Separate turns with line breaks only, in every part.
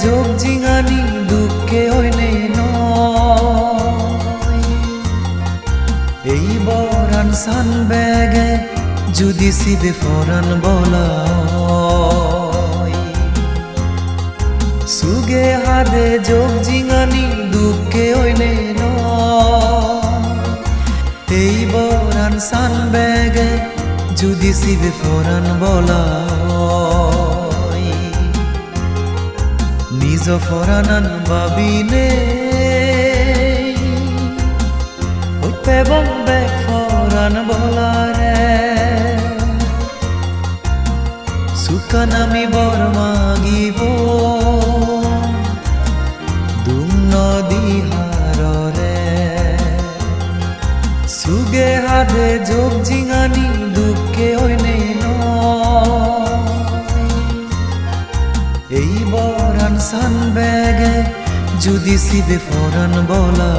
যোগ জিঙানি দুঃখে নয়। এই বরান সান বেগে যদি সিদে ফরান বলা। সুগে হাদে যোগ জিঙানি দুঃখে নয়। এই বরান সান বেগে যদি সিদে ফরান বলা নিজ ফরানান ভাবিনে ওই পেবং বেগ ফরান বলারে। সুকান আমি বর মাগিব। দুম নদী হাররে। সুগে হাদে যোগ জিঙানি বরান সান ব্যাগে যদি সিদে ফরান বলা।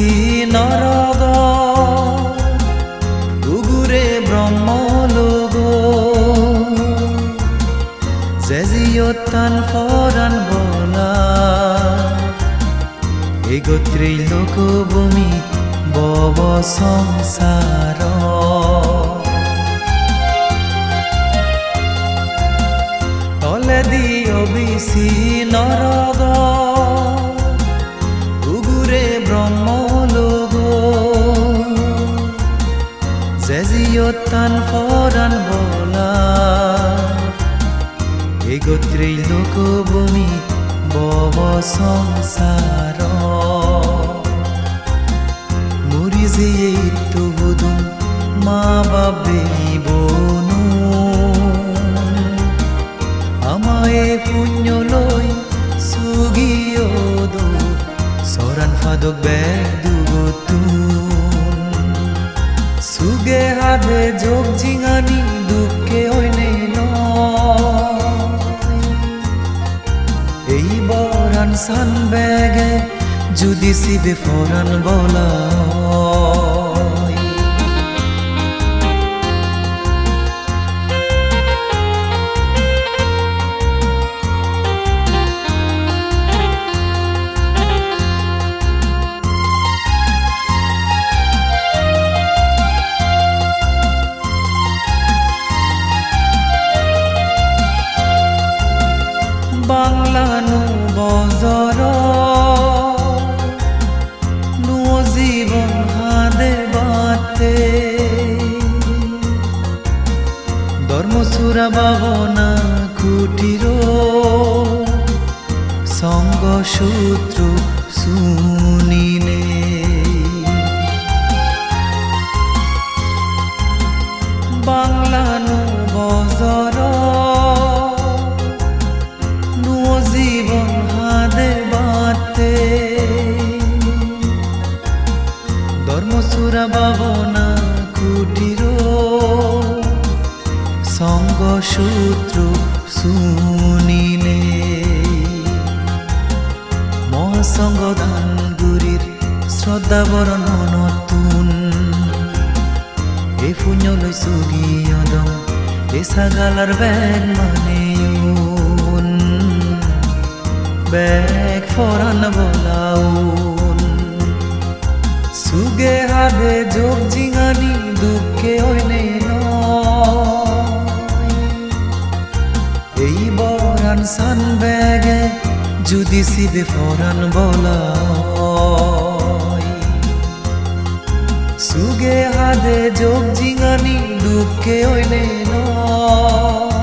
বিসি নরগ উগুরে ব্রহ্ম লোগ জেজিয়তান ফরান বলা। এই গোত্রী লোক ভূমি বব সংসার। তলে দিও বিসি নরগ জেজিয়তান ফরান বলা। এই গোত্রী লোক বব সংসার। মুরি যে তো মা বাবে বনু। আমায়ে পুণ্য লই সুগিও দো সরান ফাদক বেদুগতুন সুগে হাতে যোগ জিঙানি দুঃখে হইনে এই বরান সান বেগে যদি শিবে ফরান বলা বাবনা কুটির। সঙ্গ সূত্র শুনিনে বাংলানো বজর। ধর্মসুরা বাবনা সূত্র শুনিলে। মহাসঙ্গ দান গুরির শ্রদ্ধা বরণ নতুন এ পুণ্যলৈ সুগিয়দম এ সাগালার ব্যাগ মানে ব্যাগ ফরান বলাউন। সুগে হাদে যোগ জিঙানি দুঃখে হইনে নয় সান ব্যাগে যদি সিদে ফরান বলা সুগে হাদে যোগ জিঙানি, দুঃখে নয়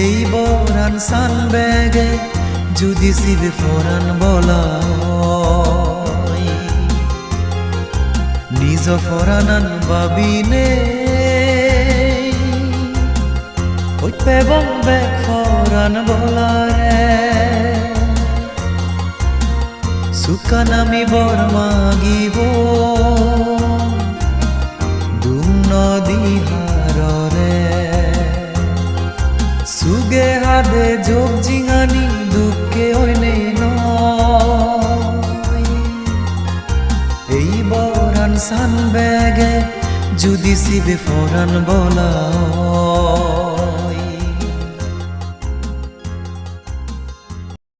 এই বরান সান ব্যাগে যদি সিদে ফরান বলা। নিজ ফরানান ভাবিনে বেগ ফরান বলারে সুকানামি বর মাগিব দুম নদী হাররে সুগে হাদে যোগ জিঙানি দুঃখে হইনে নয় এই বরান সান বেগে যদি শিবে ফরান বলা